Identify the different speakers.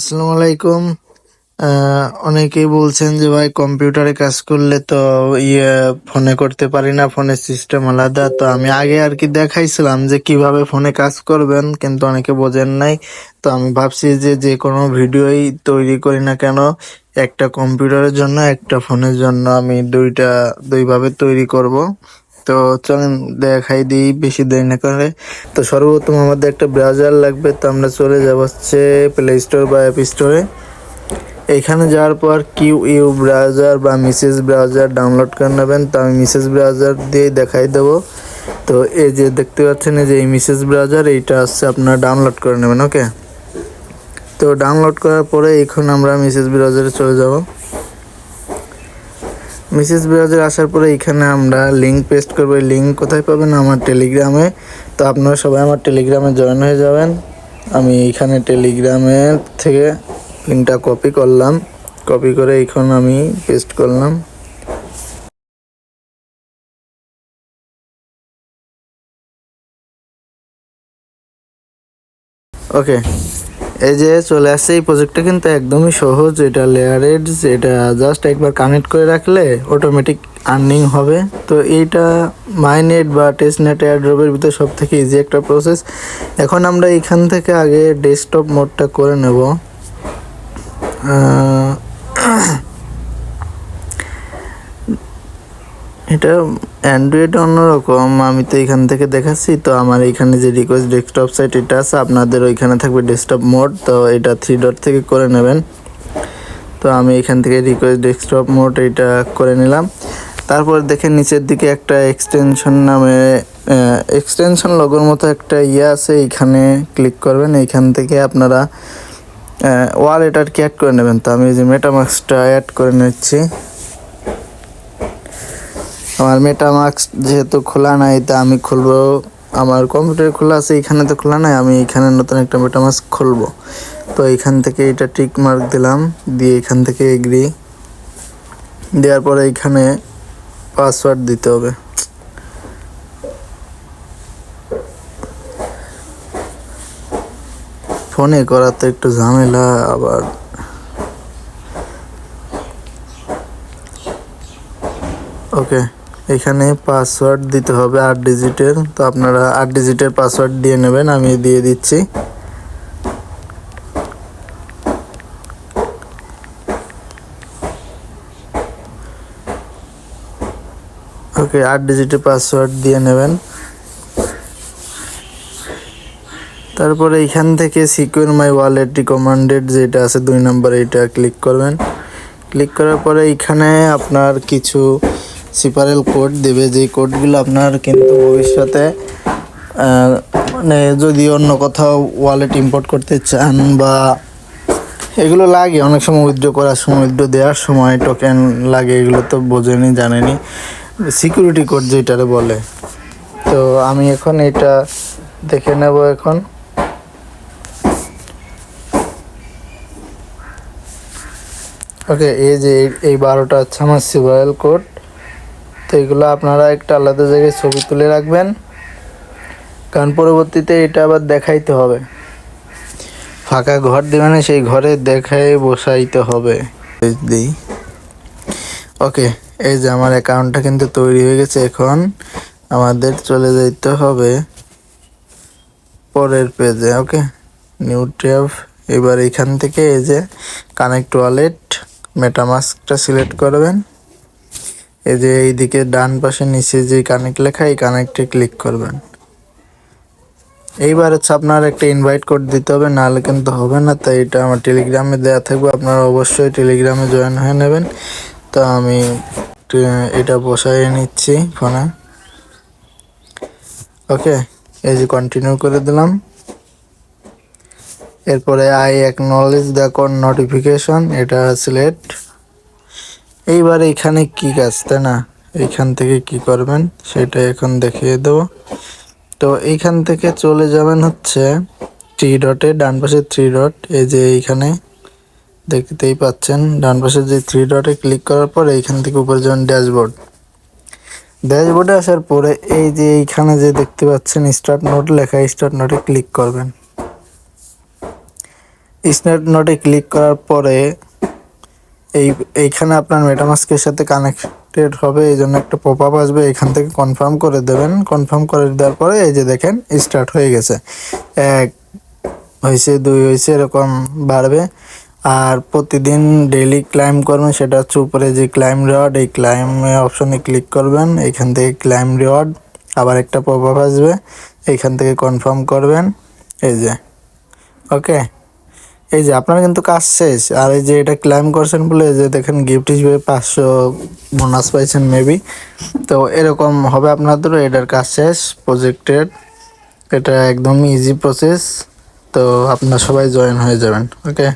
Speaker 1: আসসালামু আলাইকুম। অনেকেই বলছেন যে ভাই কম্পিউটারে কাজ করলে তো ইয়ে ফোনে করতে পারি না, ফোনের সিস্টেম আলাদা। তো আমি আগে আর কি দেখাইছিলাম যে কীভাবে ফোনে কাজ করবেন, কিন্তু অনেকে বোঝেন নাই। তো আমি ভাবছি যে যে কোনো ভিডিওই তৈরি করি না কেন, একটা কম্পিউটারের জন্য, একটা ফোনের জন্য আমি দুইটা, দুইভাবে তৈরি করব। তো চলেন, দেখাই দিই, বেশি দেরি না করে। তো সর্বপ্রথম আমাদের একটা ব্রাউজার লাগবে, তো আমরা চলে যাব হচ্ছে প্লে স্টোর বা অ্যাপ স্টোরে এখানে যাওয়ার পর কিউ ইউ ব্রাউজার বা মিসেস ব্রাউজার ডাউনলোড করে নেবেন। তো আমি মিসেস ব্রাউজার দিয়ে দেখাই দেবো। তো এই যে দেখতে পাচ্ছেন যে এই মিসেস ব্রাউজার এইটা হচ্ছে আপনারা ডাউনলোড করে নেবেন ওকে তো ডাউনলোড করার পরে এখন আমরা মিসেস ব্রাউজারে চলে যাব। মিসেস ব্রাউজার আসার পরে এখানে আমরা লিঙ্ক পেস্ট করব। লিঙ্ক কোথায় পাবেন? আমার টেলিগ্রামে তো আপনারা সবাই আমার টেলিগ্রামে জয়েন হয়ে যাবেন। আমি এখানে টেলিগ্রামের থেকে লিঙ্কটা কপি করলাম। কপি করে এখন আমি পেস্ট করলাম। ওকে এই যে চলে আসছে, এই প্রজেক্টটা কিন্তু একদমই সহজ। এটা লেয়ারেড এটা জাস্ট একবার কানেক্ট করে রাখলে অটোমেটিক আর্নিং হবে। তো এইটা মাইনেট বা টেস্টনেট এয়ারড্রপের ভিতরে সব থেকে ইজি একটা প্রসেস এখন আমরা এখান থেকে আগে ডেস্কটপ মোডটা করে নেব। এটা অ্যান্ড্রয়েড অন্যরকম, আমি তো এখান থেকে দেখাচ্ছি, তো আমার এখানে যে রিকোয়েস্ট ডেস্কটপ সাইট এটা আছে, আপনাদের ওইখানে থাকবে ডেস্কটপ মোড তো এটা থ্রি ডট থেকে করে নেবেন। তো আমি এখান থেকে রিকোয়েস্ট ডেস্কটপ মোড এটা করে নিলাম। তারপর দেখেন নিচের দিকে একটা এক্সটেনশন নামে এক্সটেনশন লগোর মতো একটা ইয়ে আছে, এইখানে ক্লিক করবেন, এইখান থেকে আপনারা ওয়ালেট আর কি অ্যাড করে নেবেন। তো আমি যে মেটামাক্সটা অ্যাড করে নিচ্ছি। আমার মেটা মেটামাক্স যেহেতু খোলা নাই, তা আমি খুলবো। আমার কম্পিউটার খোলা আছে, এখানে তো খোলা নাই, আমি এখানে নতুন একটা মেটামাক্স খুলবো। তো এখান থেকে এটা টিক মার্ক দিলাম, দিয়ে এখান থেকে এগ্রি দেওয়ার পরে এখানে পাসওয়ার্ড দিতে হবে। ফোনে করা তো একটু ঝামেলা, আবার ওকে এখানে পাসওয়ার্ড দিতে হবে আট ডিজিটের তো আপনারা আট ডিজিটের পাসওয়ার্ড দিয়ে নেবেন, আমি দিয়ে দিচ্ছি। ওকে, আট ডিজিটের পাসওয়ার্ড দিয়ে নেবেন। তারপরে এখান থেকে সিকিউর মাই ওয়ালেট রিকমান্ডেড যেটা আছে দুই নম্বর, এটা ক্লিক করবেন। ক্লিক করার পরে এখানে আপনার কিছু সিপারেল কোড দেবে যে কোডগুলো আপনার কিন্তু ভবিষ্যতে মানে যদি অন্য কোথাও ওয়ালেট ইম্পোর্ট করতে চান বা এগুলো লাগে, অনেক সময় উইথড্র করার সময় উইথড্র দেওয়ার সময় টোকেন লাগে, এগুলো তো বোঝেনি, জানেনি। সিকিউরিটি কোড যেটারে বলে। তো আমি এখন এটা দেখে নেব এখন। ওকে এই যে এই- বারোটা হচ্ছে আমার সিভারেল কোড তো এগুলো আপনারা একটা আলাদা জায়গায় ছবি তুলে রাখবেন। কারণ পরবর্তীতে এটা আবার দেখাইতে হবে। ফাঁকা ঘর দেবে না সেই ঘরে দেখায় বসাইতে হবে। দিই। ওকে, এই যে আমার অ্যাকাউন্টটা কিন্তু তৈরি হয়ে গেছে এখন। আমাদের চলে যাইতে হবে পরের পেজে ওকে? নিউ ট্যাব এবার এখান থেকে এই যে কানেক্ট ওয়ালেট মেটামাস্কটা সিলেক্ট করবেন। এই যে এইদিকে ডান পাশে নিচে যে কানেক্ট লেখা, এই কানেক্টে ক্লিক করবেন। এইবার হচ্ছে আপনার একটা ইনভাইট কোড দিতে হবে, নাহলে কিন্তু হবে না। তাই এটা আমার টেলিগ্রামে দেওয়া থাকবে। আপনারা অবশ্যই টেলিগ্রামে জয়েন হয়ে নেবেন। তো আমি এটা বসাই নিচ্ছি ফোনে। ওকে, এই যে কন্টিনিউ করে দিলাম। এরপরে I acknowledge the code notification এটা সিলেক্ট এইবার এখানে কি কাজ, তাই না? এইখান থেকে কি করবেন সেটা এখন দেখিয়ে দেবো। তো এইখান থেকে চলে যাবেন হচ্ছে থ্রি ডটে ডান পাশে থ্রি ডট এই যে এইখানে দেখতেই পাচ্ছেন, ডান পাশে যে থ্রি ডটে ক্লিক করার পর এইখান থেকে উপরে যাবেন ড্যাশবোর্ড ড্যাশবোর্ডে আসার পরে এই যে এইখানে যে দেখতে পাচ্ছেন স্টার্ট নোট লেখা স্টার্ট নোটে ক্লিক করবেন। স্ন্যাপ নোটে ক্লিক করার পরে এই, এইখানে আপনার মেটামাস্কের সাথে কানেক্টেড হবে, এই জন্য একটা পপ আপ আসবে, এখান থেকে কনফার্ম করে দেবেন। কনফার্ম করে দেওয়ার পরে এই যে দেখেন স্টার্ট হয়ে গেছে। এক হয়েছে, দুই হয়েছে, এরকম বাড়বে। আর প্রতিদিন ডেইলি ক্লাইম করবেন, সেটা হচ্ছে উপরে যে ক্লাইম রিওয়ার্ড এই ক্লাইম অপশনে ক্লিক করবেন। এখান থেকে ক্লাইম রিওয়ার্ড আবার একটা পপ আপ আসবে এইখান থেকে কনফার্ম করবেন। এই যে ওকে এই যে আপনার কিন্তু কাজ শেষ, আর এই যে এটা ক্লাইম করছেন বলে যে দেখেন গিফট হিসেবে পাঁচশো বোনাস পাইছেন মেবি তো এরকম হবে আপনাদেরও এটার কাজ শেষ প্রজেক্টের এটা একদম ইজি প্রসেস তো আপনারা সবাই জয়েন হয়ে যাবেন ওকে